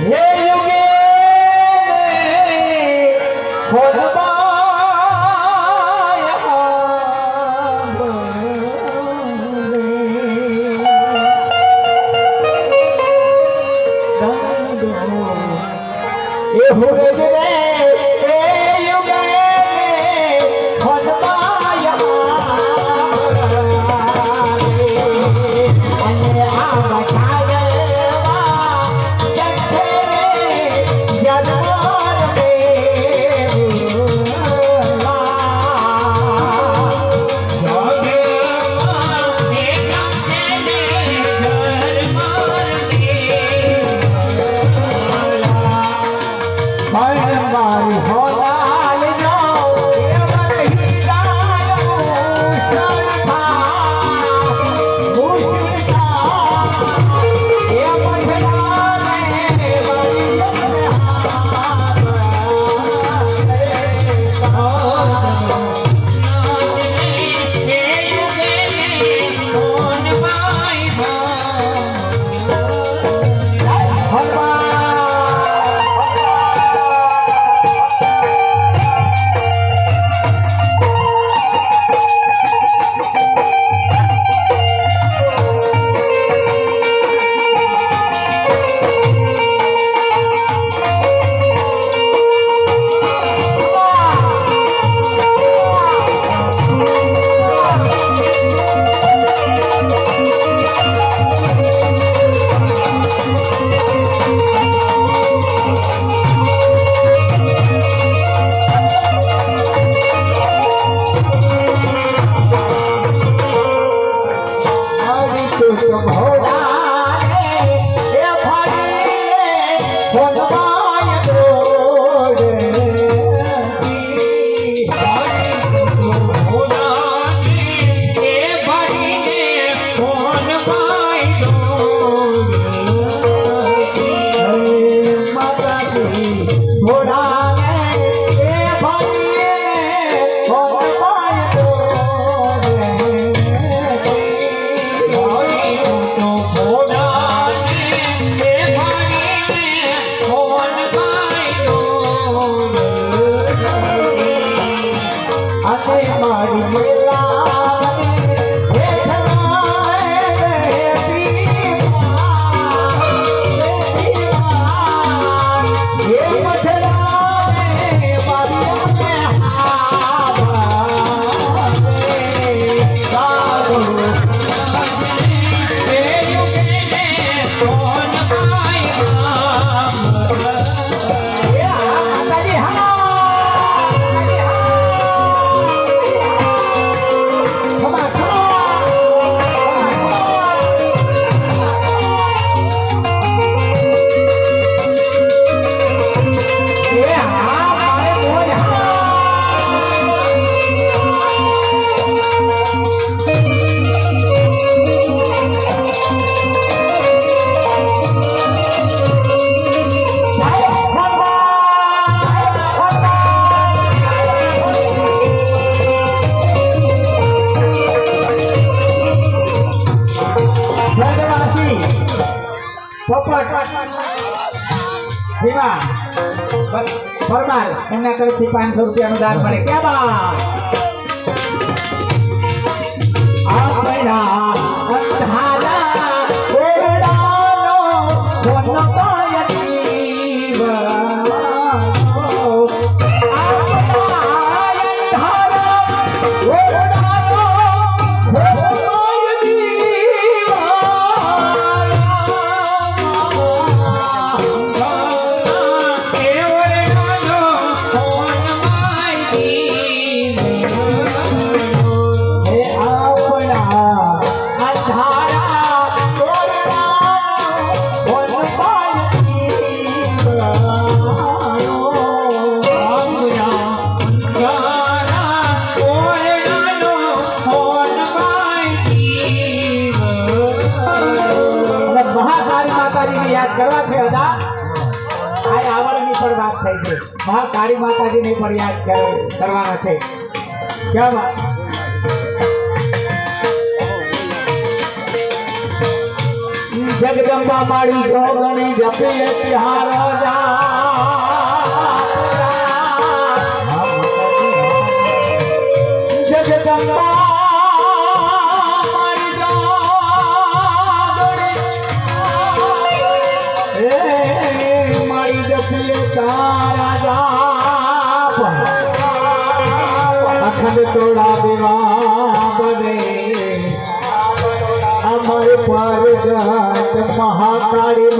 હે યુગે પોપટ ભીમા. પરમાર. એમના તરફથી પાંચસો રૂપિયાનું દાન મળે. ક્યાં બા આપણા માતાજીને યાદ કરવા છે હતા આ આવડની પણ વાત થઈ છે. મહાકાળી માતાજીને પણ યાદ કરવાના છે. ક્યાં જગદંબા માળી જોગણી જપીએ તિહાર જગદંબા અખંડ તોડા દેવા બને અમર પરગટ મહાકાળી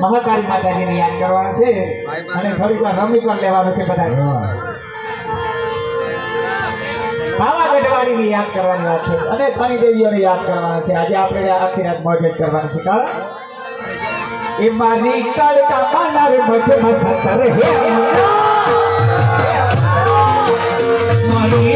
મહાકાળી માતાજીને યાદ કરવાનું છે અને થોડીક વાર રમી પણ લેવાનું છે બધા પાવાગઢવાડીને યાદ કરવાની વાત છે. અને ઘણી દેવીઓને યાદ કરવાના છે. આજે આપણે આખી રાત મોજ કરવાની છે. કારણ એ મારી કાળકા માનાર મઠમાં સસર હે મારી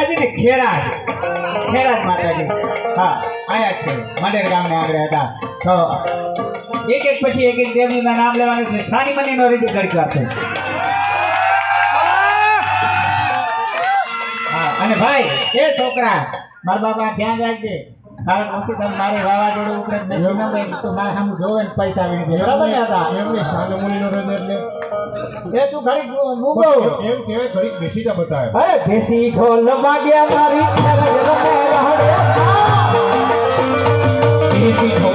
માતાજી ને ખેરાજ. ખેરાજ માતાજી. હા, આયા છે. મંડેર ગામને આગળ હતા. તો એક એક પછી એક એક દેવના નામ લેવાનું છે. સાની મની નો રીતિ ગડકા આપે હા, અને ભાઈ, એ છોકરા, મારા બાપા, ધ્યાન રાખજે. કારણ મારે વાવાઝોડું ઉપરે નથી ન બેન તો મારે સામું જોવે ને પૈસા આવી બરાબર ને હતા એમને એટલે. એ તું ઘડીક મૂકો. એમ કહેવાય ઘડીક બેસી જા બતાવે. અરે દેશી ઢોલ વાગ્યા મારી રમે રહડે દેશી